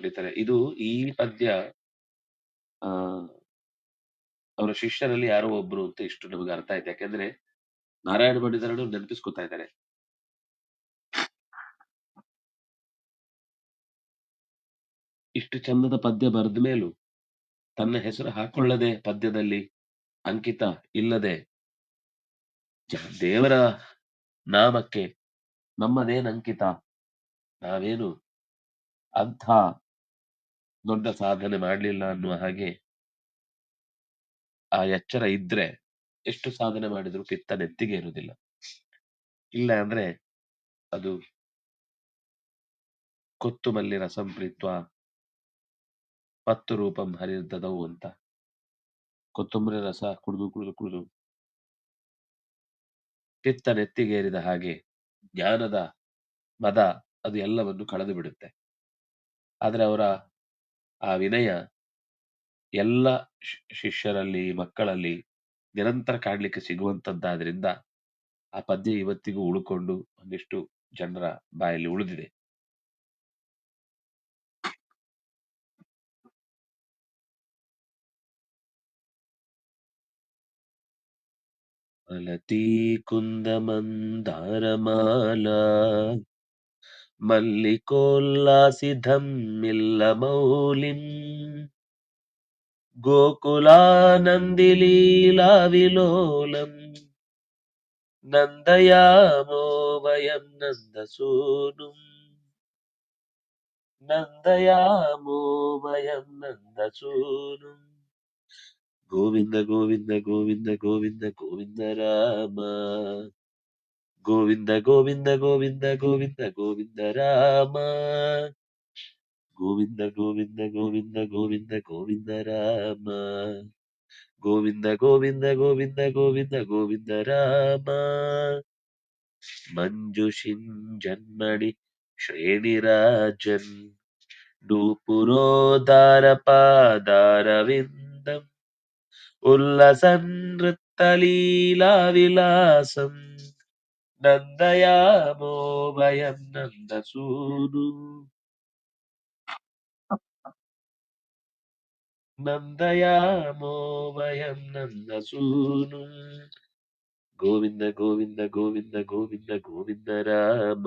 ಪಂಡಿತರೇ ಇದು ಈ ಪದ್ಯ, ಆ, ಅವರ ಶಿಷ್ಯರಲ್ಲಿ ಯಾರೋ ಒಬ್ರು ಅಂತ ಇಷ್ಟು ನಮಗೆ ಅರ್ಥ ಆಯ್ತು. ಯಾಕಂದ್ರೆ ನಾರಾಯಣ ಪಂಡಿತರನ್ನು ನೆನಪಿಸ್ಕೊತಾ ಇದ್ದಾರೆ. ಇಷ್ಟು ಚಂದದ ಪದ್ಯ ಬರೆದ ಮೇಲೂ ತನ್ನ ಹೆಸರು ಹಾಕೊಳ್ಳದೆ ಪದ್ಯದಲ್ಲಿ ಅಂಕಿತ ಇಲ್ಲದೆ ದೇವರ ನಾಮಕ್ಕೆ ನಮ್ಮದೇನ್ ಅಂಕಿತ ನಾವೇನು ಅಂಥ ದೊಡ್ಡ ಸಾಧನೆ ಮಾಡ್ಲಿಲ್ಲ ಅನ್ನುವ ಹಾಗೆ ಆ ಎಚ್ಚರ ಇದ್ರೆ ಎಷ್ಟು ಸಾಧನೆ ಮಾಡಿದ್ರು ಪಿತ್ತ ನೆತ್ತಿಗೆ ಇರುವುದಿಲ್ಲ. ಇಲ್ಲ ಅಂದ್ರೆ ಅದು ಕೊತ್ತುಮಲ್ಲಿ ರಸಂ ಪ್ರೀತ್ವ ಪತ್ತು ರೂಪಂ ಹರಿದದವು ಅಂತ. ಕೊತ್ತಂಬರಿ ರಸ ಕುಡಿದು ಕುಡಿದು ಕುಡಿದು ಪಿತ್ತ ನೆತ್ತಿಗೇರಿದ ಹಾಗೆ ಜ್ಞಾನದ ಮದ ಅದು ಎಲ್ಲವನ್ನು ಕಳೆದು ಬಿಡುತ್ತೆ. ಆದ್ರೆ ಅವರ ಆ ವಿನಯ ಎಲ್ಲ ಶಿಷ್ಯರಲ್ಲಿ, ಮಕ್ಕಳಲ್ಲಿ ನಿರಂತರ ಕಾಣಲಿಕ್ಕೆ ಸಿಗುವಂತದ್ದಾದ್ರಿಂದ ಆ ಪದ್ಯ ಇವತ್ತಿಗೂ ಉಳ್ಕೊಂಡು ಒಂದಿಷ್ಟು ಜನರ ಬಾಯಲ್ಲಿ ಉಳಿದಿದೆ. ಅಲತಿ ಕುಂದ ಮಲ್ಲಿಕೋಲ್ಲಾಸಿಧಮ್ಮಿಲ್ಲ ಮೌಲಿಂ ಗೋಕುಲಾನಂದಿಲೀಲಾ ವಿಲೋಲಂ ನಂದಯಾಮೋ ವಯಂ ನಂದಸೂನುಂ ನಂದಯಾಮೋ ವಯಂ ನಂದಸೂನುಂ ಗೋವಿಂದ ಗೋವಿಂದ ಗೋವಿಂದ ಗೋವಿಂದ ಗೋವಿಂದ ರಾಮ ಗೋವಿಂದ గోవింద గోవింద గోవింద గోవింద గోవింద రామ. గోవింద గోవింద గోవింద గోవింద గోవింద రామ. గోవింద గోవింద గోవింద గోవింద గోవింద రామ. మంజుషిన్ జన్మణి శ్రేణిరాజన్. డూపురోదారపాదారవిందం ఉల్లసన్ నృత్తలీలా విలాసం. నందయామో భయం నందసూను. నందయామో భయం నందసూను. గోవింద గోవింద గోవింద గోవింద గోవింద రామ.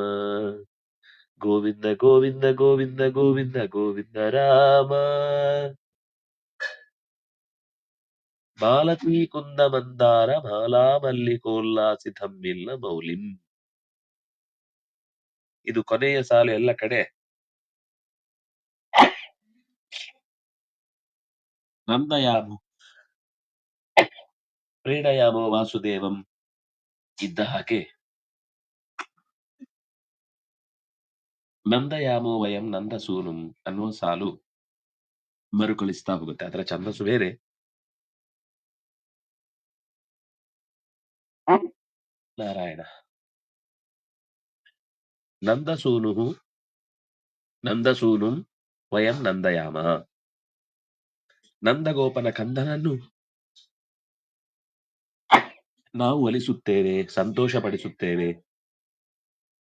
గోవింద గోవింద గోవింద గోవింద గోవింద రామ. ಮಂದಾರ ಮಾಲಾ ಮಲ್ಲಿಕೋಲ್ಲಾಸಿತಮ್ಮಿಲ್ಲ ಮೌಲಿಂ ಇದು ಕೊನೆಯ ಸಾಲು ಎಲ್ಲ ಕಡೆ. ನಂದಯಾಮೋ. ಪ್ರೀಣಯಾಮೋ ವಾಸುದೇವಂ ಇದ್ದ ಹಾಗೆ. ನಂದಯಾಮೋ ವಯಂ ನಂದಸೂನುಂ ಅನ್ನುವ ಸಾಲು ಮರುಕಳಿಸ್ತಾ ಹೋಗುತ್ತೆ. ಅದರ ಛಂದಸ್ಸು ಬೇರೆ. ನಾರಾಯಣ. ನಂದಸೂನು ನಂದಸೂನು ವಯಂ ನಂದಯಾಮ. ನಂದಗೋಪನ ಕಂದನನ್ನು ನಾವು ಒಲಿಸುತ್ತೇವೆ, ಸಂತೋಷಪಡಿಸುತ್ತೇವೆ,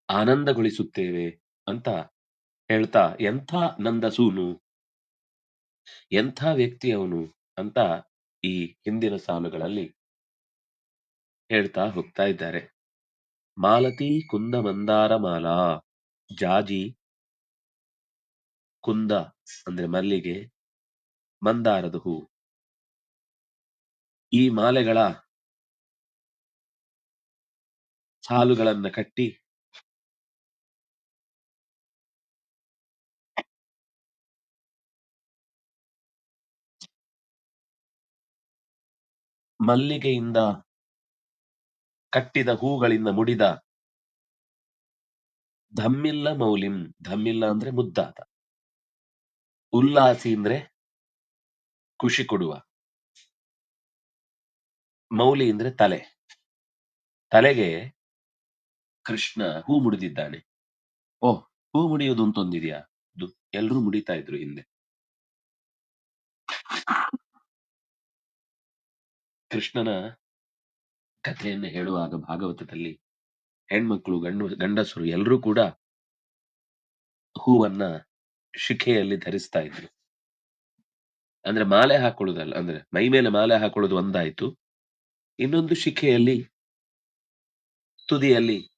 ಆನಂದಗೊಳಿಸುತ್ತೇವೆ ಅಂತ ಹೇಳ್ತಾ ಎಂಥ ನಂದಸೂನು, ಎಂಥ ವ್ಯಕ್ತಿ ಅವನು ಅಂತ ಈ ಹಿಂದಿನ ಸಾಲುಗಳಲ್ಲಿ ಹೇಳ್ತಾ ಹೋಗ್ತಾ ಇದ್ದಾರೆ. ಮಾಲತಿ ಕುಂದ ಮಂದಾರ ಮಾಲಾ, ಜಾಜಿ ಕುಂದ ಅಂದ್ರೆ ಮಲ್ಲಿಗೆ ಮಂದಾರದ ಹೂ. ಈ ಮಾಲೆಗಳ ಸಾಲುಗಳನ್ನ ಕಟ್ಟಿ ಮಲ್ಲಿಗೆಯಿಂದ ಕಟ್ಟಿದ ಹೂಗಳಿಂದ ಮುಡಿದ ಧಮ್ಮಿಲ್ಲ ಮೌಲಿಂ, ಧಮ್ಮಿಲ್ಲ ಅಂದ್ರೆ ಮುದ್ದಾದ. ಉಲ್ಲಾಸಿ ಅಂದ್ರೆ ಖುಷಿ ಕೊಡುವ. ಮೌಲಿ ಅಂದ್ರೆ ತಲೆ. ತಲೆಗೆ ಕೃಷ್ಣ ಹೂ ಮುಡಿದಿದ್ದಾನೆ. ಓ ಹೂ ಮುಡಿಯೋದು ಅಂತ ಒಂದಿದ್ಯಾ ಎಲ್ರೂ ಮುಡಿತಾ ಇದ್ರು ಹಿಂದೆ. ಕೃಷ್ಣನ ಕಥೆಯನ್ನು ಹೇಳುವಾಗ ಭಾಗವತದಲ್ಲಿ ಹೆಣ್ಮಕ್ಳು, ಗಂಡು, ಗಂಡಸರು ಎಲ್ಲರೂ ಕೂಡ ಹೂವನ್ನ ಶಿಖೆಯಲ್ಲಿ ಧರಿಸ್ತಾ ಇದ್ರು. ಅಂದ್ರೆ ಮಾಲೆ ಹಾಕೊಳ್ಳುದಲ್ಲ. ಅಂದ್ರೆ ಮೈ ಮೇಲೆ ಮಾಲೆ ಹಾಕೊಳ್ಳೋದು ಒಂದಾಯ್ತು. ಇನ್ನೊಂದು ಶಿಖೆಯಲ್ಲಿ, ತುದಿಯಲ್ಲಿ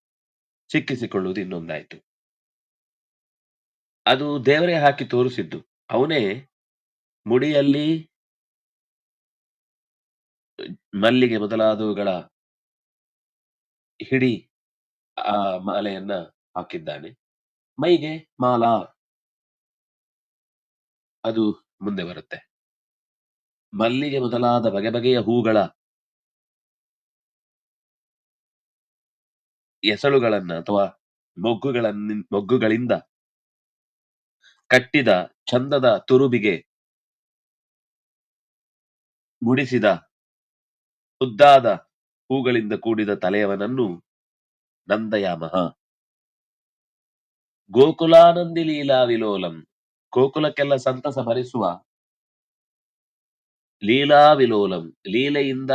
ಸಿಕ್ಕಿಸಿಕೊಳ್ಳುವುದು ಇನ್ನೊಂದಾಯ್ತು. ಅದು ದೇವರೇ ಹಾಕಿ ತೋರಿಸಿದ್ದು. ಅವನೇ ಮುಡಿಯಲ್ಲಿ ಮಲ್ಲಿಗೆ ಮೊದಲಾದವುಗಳ ಹಿಡಿ ಆ ಮಾಲೆಯನ್ನ ಹಾಕಿದ್ದಾನೆ. ಮೈಗೆ ಮಾಲಾ ಅದು ಮುಂದೆ ಬರುತ್ತೆ. ಮಲ್ಲಿಗೆ ಮೊದಲಾದ ಬಗೆ ಬಗೆಯ ಹೂಗಳ ಎಸಳುಗಳನ್ನ ಅಥವಾ ಮೊಗ್ಗುಗಳನ್ನ, ಮೊಗ್ಗುಗಳಿಂದ ಕಟ್ಟಿದ ಚಂದದ ತುರುಬಿಗೆ ಮುಡಿಸಿದ ಉದ್ದಾದ ಹೂಗಳಿಂದ ಕೂಡಿದ ತಲೆಯವನನ್ನು ನಂದಯಾಮಹ. ಗೋಕುಲಾನಂದಿ ಲೀಲಾ ವಿಲೋಲಂ, ಗೋಕುಲಕ್ಕೆಲ್ಲ ಸಂತಸ ಭರಿಸುವ ಲೀಲಾ ವಿಲೋಲಂ, ಲೀಲೆಯಿಂದ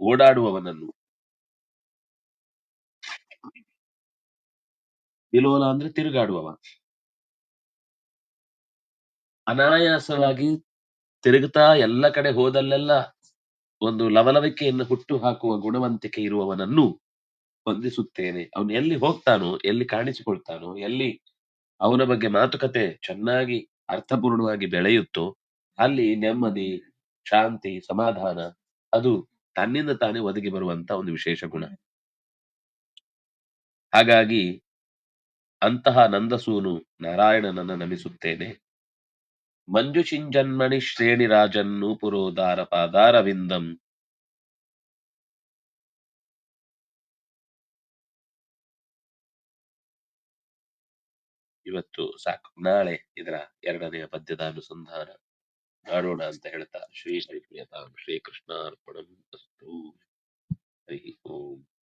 ಓಡಾಡುವವನನ್ನು. ವಿಲೋಲ ಅಂದ್ರೆ ತಿರುಗಾಡುವವ. ಅನಾಯಾಸವಾಗಿ ತಿರುಗುತ್ತಾ ಎಲ್ಲ ಕಡೆ ಹೋದಲ್ಲೆಲ್ಲ ಒಂದು ಲವಲವಿಕೆಯನ್ನು ಹುಟ್ಟು ಹಾಕುವ ಗುಣವಂತಿಕೆ ಇರುವವನನ್ನು ವಂದಿಸುತ್ತೇನೆ. ಅವನು ಎಲ್ಲಿ ಹೋಗ್ತಾನೋ, ಎಲ್ಲಿ ಕಾಣಿಸಿಕೊಳ್ತಾನೋ, ಎಲ್ಲಿ ಅವನ ಬಗ್ಗೆ ಮಾತುಕತೆ ಚೆನ್ನಾಗಿ ಅರ್ಥಪೂರ್ಣವಾಗಿ ಬೆಳೆಯುತ್ತೋ, ಅಲ್ಲಿ ನೆಮ್ಮದಿ, ಶಾಂತಿ, ಸಮಾಧಾನ, ಅದು ತನ್ನಿಂದ ತಾನೇ ಒದಗಿ ಬರುವಂತ ಒಂದು ವಿಶೇಷ ಗುಣ. ಹಾಗಾಗಿ ಅಂತಹ ನಂದಸೂನು ನಾರಾಯಣನನ್ನ ನಮಿಸುತ್ತೇನೆ. మంజుషింజన్మణి శ్రేణిరాజన్నూపురోదార ಪಾದಾರವಿಂದಂ. ಇವತ್ತು ಸಾಕು. ನಾಳೆ ಇದರ ಎರಡನೆಯ ಪದ್ಯದ ಅನುಸಂಧಾನ ಮಾಡೋಣ ಅಂತ ಹೇಳ್ತಾ ಶ್ರೀ ಶ್ರೀ ಪ್ರಿಯತಾಂ ಶ್ರೀಕೃಷ್ಣಾರ್ಪಣಂ ಅಸ್ತು. ಹರಿ ಓಂ.